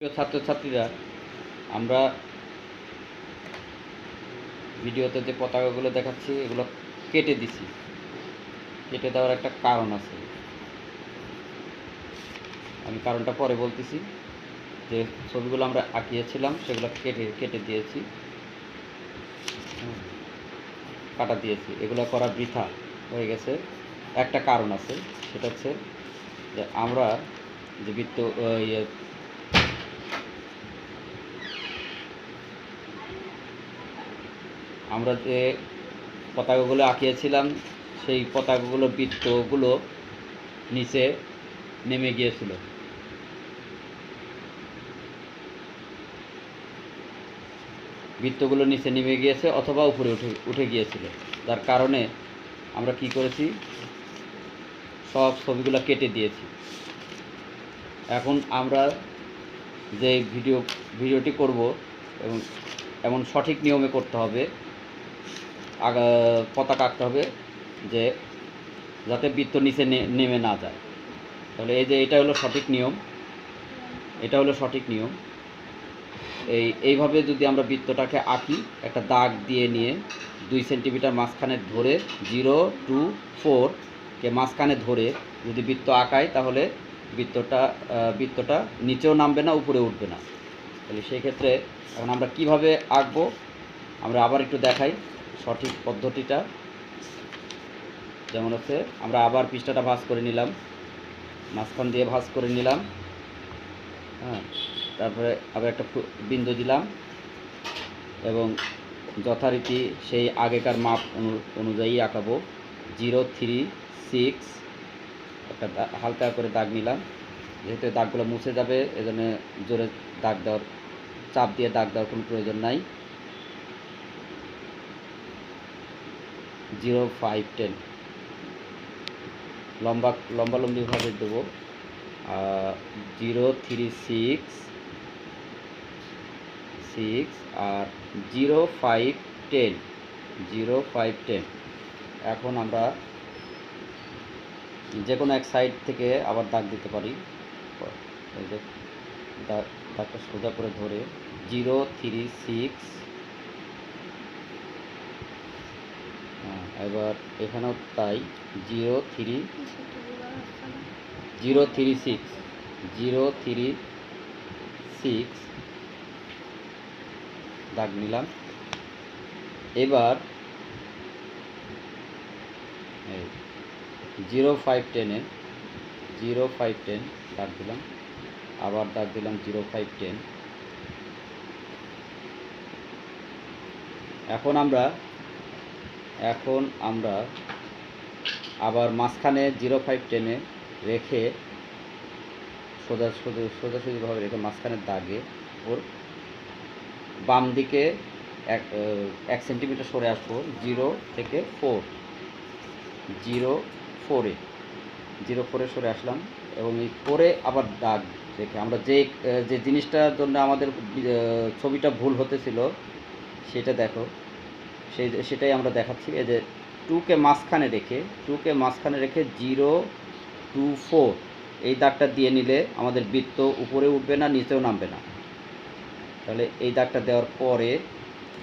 প্রিয় ছাত্রছাত্রীরা, আমরা ভিডিওতে যে পতাকাগুলো দেখাচ্ছি, এগুলো কেটে দিছি। কেটে দেওয়ার একটা কারণ আছে। আমি কারণটা পরে বলতেছি যে, ছবিগুলো আমরা আঁকিয়েছিলাম, সেগুলো কেটে কেটে দিয়েছি। কাটা দিয়েছি। এগুলো করা বৃথা হয়ে গেছে। একটা কারণ আছে, সেটা হচ্ছে যে, আমরা যে বৃত্ত আমরা যে পতাকাগুলো আঁকিয়েছিলাম, সেই পতাকাগুলো, বৃত্তগুলো নিচে নেমে গিয়েছিল। বৃত্তগুলো নিচে নেমে গিয়েছে অথবা উপরে উঠে উঠে গিয়েছিল। যার কারণে আমরা কি করেছি? সব ছবিগুলো কেটে দিয়েছি। এখন আমরা যে ভিডিও, ভিডিওটি করব এবং এমন সঠিক নিয়মে করতে হবে পতাকা আঁকতে হবে যে যাতে বৃত্ত নিচে নেমে না যায়। তাহলে এই যে এটা হলো সঠিক নিয়ম। এটা হলো সঠিক নিয়ম। এই, এইভাবে যদি আমরা বৃত্তটাকে আঁকি, একটা দাগ দিয়ে নিয়ে দুই সেন্টিমিটার মাঝখানে ধরে জিরো, টু, ফোর কে মাঝখানে ধরে যদি বৃত্ত আঁকাই, তাহলে বৃত্তটা বৃত্তটা নিচেও নামবে না উপরে উঠবে না। তাহলে সেই ক্ষেত্রে এখন আমরা কীভাবে আঁকবো, আমরা আবার একটু দেখাই। সঠিক পদ্ধতিটা যেমন হচ্ছে, আমরা আবার পৃষ্ঠাটা ভাঁজ করে নিলাম। মাঝখান দিয়ে ভাঁজ করে নিলাম। হ্যাঁ তারপরে আবার একটা বিন্দু দিলাম এবং যথারীতি সেই আগেকার মাপ অনু- অনুযায়ী আঁকাবো। জিরো, থ্রি, সিক্স, একটা হালকা করে দাগ নিলাম। যেহেতু দাগগুলো মুছে যাবে, এজন্য জোরে দাগ দেওয়ার চাপ দিয়ে দাগ দেওয়ার কোনো প্রয়োজন নাই। Zero five ten. লম্বা, লম্বালম্বিভাবে দেবো। জিরো থ্রি সিক্স সিক্স আর zero five ten, zero five ten. এখন আমরা যে কোনো এক সাইড থেকে আবার দাগ দিতে পারি। দাগটা সোজা করে ধরে, জিরো থ্রি সিক্স হ্যাঁ, এবার এখানেও তাই zero three zero three six zero three six দাগ নিলাম। এবার জিরো ফাইভ টেনে জিরো ফাইভ টেন দাগ দিলাম। আবার দাগ দিলাম জিরো ফাইভ টেন। এখন আমরা এখন আমরা আবার মাঝখানে জিরো ফাইভ টেনে রেখে সোজা সোজা সোজাসুজিভাবে রেখে মাঝখানের দাগে ওর বাম দিকে এক এক সেন্টিমিটার সরে আসব, জিরো থেকে ফোর। জিরো ফোরে জিরো ফোরে সরে আসলাম এবং এই ফোরে আবার দাগ রেখে আমরা যে যে জিনিসটার জন্য আমাদের ছবিটা ভুল হতেছিল সেটা দেখো। সেই সেটাই আমরা দেখাচ্ছি। এই যে টুকে মাঝখানে রেখে টুকে মাঝখানে রেখে জিরো টু ফোর এই দাগটা দিয়ে নিলে আমাদের বৃত্ত উপরে উঠবে না, নিচেও নামবে না। তাহলে এই দাগটা দেওয়ার পরে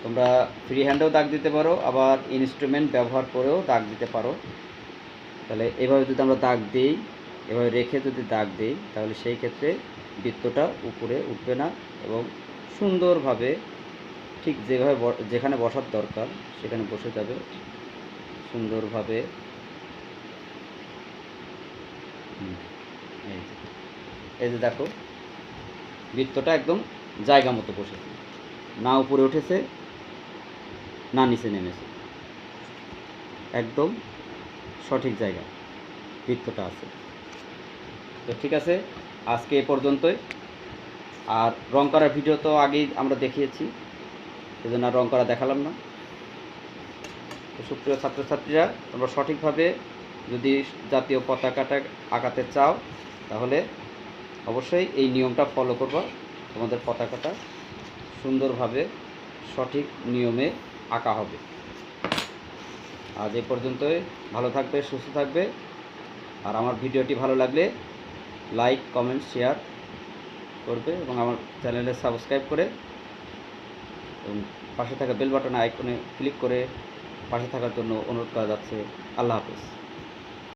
তোমরা ফ্রি হ্যান্ডেও দাগ দিতে পারো, আবার ইনস্ট্রুমেন্ট ব্যবহার করেও দাগ দিতে পারো। তাহলে এভাবে যদি আমরা দাগ দিই, এভাবে রেখে যদি দাগ দিই, তাহলে সেই ক্ষেত্রে বৃত্তটা উপরে উঠবে না এবং সুন্দরভাবে ঠিক যেভাবে যেখানে বসার দরকার সেখানে বসে যাবে। সুন্দরভাবে। হুম, এই যে। এই যে দেখো বৃত্তটা একদম জায়গা মতো বসেছে। না উপরে উঠেছে না নিচে নেমেছে। একদম সঠিক জায়গা বৃত্তটা আছে। তো ঠিক আছে আজকে এ পর্যন্তই। আর রং করার ভিডিও তো আগেই আমরা দেখিয়েছি। সেজন্য আর রং করা দেখালাম না। তো সুপ্রিয় ছাত্রছাত্রীরা, তোমরা সঠিকভাবে যদি জাতীয় পতাকাটা আঁকাতে চাও, তাহলে অবশ্যই এই নিয়মটা ফলো করবা। তোমাদের পতাকাটা সুন্দরভাবে সঠিক নিয়মে আঁকা হবে। আজ এ পর্যন্তই। ভালো থাকবে, সুস্থ থাকবে। আর আমার ভিডিওটি ভালো লাগলে লাইক, কমেন্ট, শেয়ার করবে এবং আমার চ্যানেলে সাবস্ক্রাইব করে পাশে থাকা বেল বাটনে আইকনে ক্লিক করে পাশে থাকার জন্য অনুরোধ করা যাচ্ছে। আল্লাহ হাফেজ।